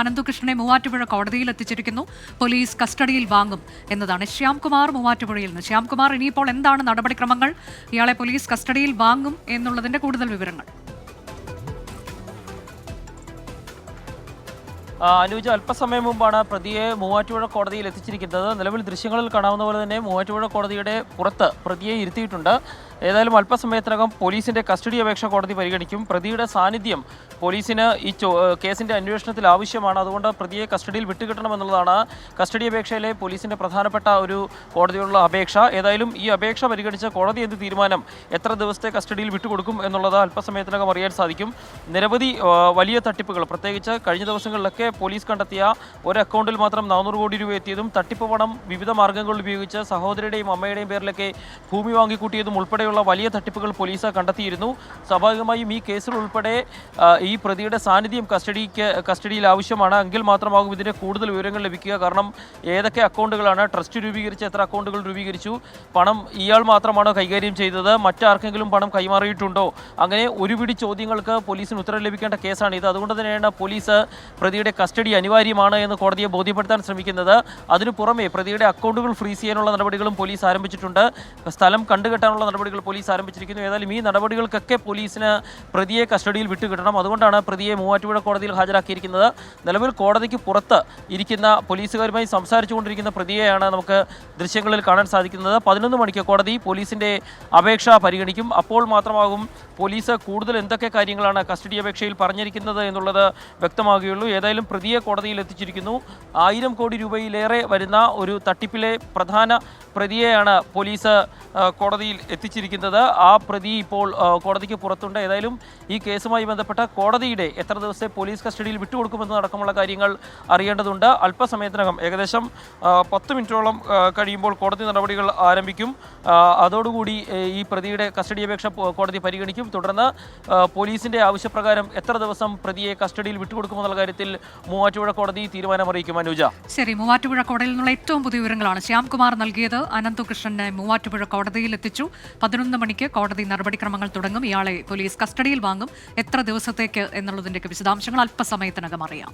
അനന്തകൃഷ്ണനെ മൂവാറ്റുപുഴ കോടതിയിൽ എത്തിച്ചിരിക്കുന്നു. പോലീസ് കസ്റ്റഡിയിൽ വാങ്ങും എന്നതാണ്. ശ്യാംകുമാർ മൂവാറ്റുപുഴയിൽ നിന്ന്. ശ്യാംകുമാർ ഇനിയിപ്പോൾ എന്താണ് നടപടിക്രമങ്ങൾ? ഇയാളെ പോലീസ് കസ്റ്റഡിയിൽ വാങ്ങും എന്നുള്ളതിന്റെ കൂടുതൽ വിവരങ്ങൾ. അനുജ അല്പസമയം മുമ്പാണ് പ്രതിയെ മൂവാറ്റുപുഴ കോടതിയിൽ എത്തിച്ചിരിക്കുന്നത്. നിലവിൽ ദൃശ്യങ്ങളിൽ കാണാവുന്ന പോലെ തന്നെ മൂവാറ്റുപുഴ കോടതിയുടെ പുറത്ത് പ്രതിയെ ഇരുത്തിയിട്ടുണ്ട്. ഏതായാലും അല്പസമയത്തിനകം പോലീസിന്റെ കസ്റ്റഡി അപേക്ഷ കോടതി പരിഗണിക്കും. പ്രതിയുടെ സാന്നിധ്യം പോലീസിന് ഈ കേസിന്റെ അന്വേഷണത്തിൽ ആവശ്യമാണ്. അതുകൊണ്ട് പ്രതിയെ കസ്റ്റഡിയിൽ വിട്ടുകിട്ടണമെന്നുള്ളതാണ് കസ്റ്റഡി അപേക്ഷയിലെ പോലീസിന്റെ പ്രധാനപ്പെട്ട ഒരു കോടതിയുള്ള അപേക്ഷ. ഏതായാലും ഈ അപേക്ഷ പരിഗണിച്ച കോടതി എന്ത് തീരുമാനം എത്ര ദിവസത്തെ കസ്റ്റഡിയിൽ വിട്ടുകൊടുക്കും എന്നുള്ളത് അല്പസമയത്തിനകം അറിയാൻ സാധിക്കും. നിരവധി വലിയ തട്ടിപ്പുകൾ പ്രത്യേകിച്ച് കഴിഞ്ഞ ദിവസങ്ങളിലൊക്കെ പോലീസ് കണ്ടെത്തിയ ഒരു അക്കൗണ്ടിൽ മാത്രം നാനൂറ് കോടി രൂപ എത്തിയതും തട്ടിപ്പ് പണം വിവിധ മാർഗങ്ങൾ ഉപയോഗിച്ച് സഹോദരിയുടെയും അമ്മയുടെയും പേരിലൊക്കെ ഭൂമി വാങ്ങിക്കൂട്ടിയതും ഉൾപ്പെടെയുള്ള വലിയ തട്ടിപ്പുകൾ പോലീസ് കണ്ടെത്തിയിരുന്നു. സ്വാഭാവികമായും ഈ കേസിൽ ഉൾപ്പെടെ ഈ പ്രതിയുടെ സാന്നിധ്യം കസ്റ്റഡിക്ക് കസ്റ്റഡിയിൽ ആവശ്യമാണ്. എങ്കിൽ മാത്രമാകും ഇതിന്റെ കൂടുതൽ വിവരങ്ങൾ ലഭിക്കുക. കാരണം ഏതൊക്കെ അക്കൗണ്ടുകളാണ് ട്രസ്റ്റ് രൂപീകരിച്ച് എത്ര അക്കൗണ്ടുകൾ രൂപീകരിച്ചു. പണം ഇയാൾ മാത്രമാണോ കൈകാര്യം ചെയ്തത്. മറ്റാർക്കെങ്കിലും പണം കൈമാറിയിട്ടുണ്ടോ? അങ്ങനെ ഒരുപിടി ചോദ്യങ്ങൾക്ക് പോലീസിന് ഉത്തരം ലഭിക്കേണ്ട കേസാണ് ഇത് അതുകൊണ്ട് തന്നെയാണ് പോലീസ് പ്രതിയുടെ കസ്റ്റഡി അനിവാര്യമാണ് എന്ന് കോടതിയെ ബോധ്യപ്പെടുത്താൻ ശ്രമിക്കുന്നത്. അതിനു പുറമെ പ്രതിയുടെ അക്കൗണ്ടുകൾ ഫ്രീസ് ചെയ്യാനുള്ള നടപടികളും പോലീസ് ആരംഭിച്ചിട്ടുണ്ട്. സ്ഥലം കണ്ടുകെട്ടാനുള്ള നടപടികൾ പോലീസ് ആരംഭിച്ചിരിക്കുന്നു. ഏതായാലും ഈ നടപടികൾക്കൊക്കെ പോലീസിന് പ്രതിയെ കസ്റ്റഡിയിൽ വിട്ടുകിട്ടണം. അതുകൊണ്ടാണ് പ്രതിയെ മൂവാറ്റുപുഴ കോടതിയിൽ ഹാജരാക്കിയിരിക്കുന്നത്. നിലവിൽ കോടതിക്ക് പുറത്ത് ഇരിക്കുന്ന പോലീസുകാരുമായി സംസാരിച്ചുകൊണ്ടിരിക്കുന്ന പ്രതിയെയാണ് നമുക്ക് ദൃശ്യങ്ങളിൽ കാണാൻ സാധിക്കുന്നത്. പതിനൊന്ന് മണിക്ക് കോടതി പോലീസിന്റെ അപേക്ഷ പരിഗണിക്കും. അപ്പോൾ മാത്രമാകും പോലീസ് കൂടുതൽ എന്തൊക്കെ കാര്യങ്ങളാണ് കസ്റ്റഡി അപേക്ഷയിൽ പറഞ്ഞിരിക്കുന്നത് എന്നുള്ളത് വ്യക്തമാകുകയുള്ളൂ. ഏതായാലും പ്രതിയെ കോടതിയിൽ എത്തിച്ചിരിക്കുന്നു. ആയിരം കോടി രൂപയിലേറെ വരുന്ന ഒരു തട്ടിപ്പിലെ പ്രധാന പ്രതിയെയാണ് പോലീസ് കോടതിയിൽ എത്തിച്ചിരിക്കുന്നത്. ആ പ്രതി ഇപ്പോൾ കോടതിക്ക് പുറത്തുണ്ട്. ഏതായാലും ഈ കേസുമായി ബന്ധപ്പെട്ട കോടതിയുടെ എത്ര ദിവസത്തെ പോലീസ് കസ്റ്റഡിയിൽ വിട്ടുകൊടുക്കുമെന്ന് അടക്കമുള്ള കാര്യങ്ങൾ അറിയേണ്ടതുണ്ട്. അല്പസമയത്തിനകം ഏകദേശം പത്ത് മിനിറ്റോളം കഴിയുമ്പോൾ കോടതി നടപടികൾ ആരംഭിക്കും. അതോടുകൂടി ഈ പ്രതിയുടെ കസ്റ്റഡി അപേക്ഷ കോടതി പരിഗണിക്കും. തുടർന്ന് പോലീസിന്റെ ആവശ്യപ്രകാരം എത്ര ദിവസം പ്രതിയെ കസ്റ്റഡിയിൽ വിട്ടുകൊടുക്കുമെന്നുള്ള കാര്യത്തിൽ മൂവാറ്റുപുഴ കോടതി തീരുമാനം അറിയിക്കും അനുജ. ശരി മൂവാറ്റുപുഴ കോടതിയിൽ നിന്നുള്ള ഏറ്റവും പുതിയ വിവരങ്ങളാണ് ശ്യാംകുമാർ നൽകിയത്. അനന്തകൃഷ്ണനെ മൂവാറ്റുപുഴ കോടതിയിൽ എത്തിച്ചു. പതിനൊന്ന് മണിക്ക് കോടതി നടപടിക്രമങ്ങൾ തുടങ്ങും. ഇയാളെ പോലീസ് കസ്റ്റഡിയിൽ വാങ്ങും. എത്ര ദിവസത്തേക്ക് എന്നുള്ളതിന്റെ വിശദാംശങ്ങൾ അല്പസമയത്തിനകം അറിയാം.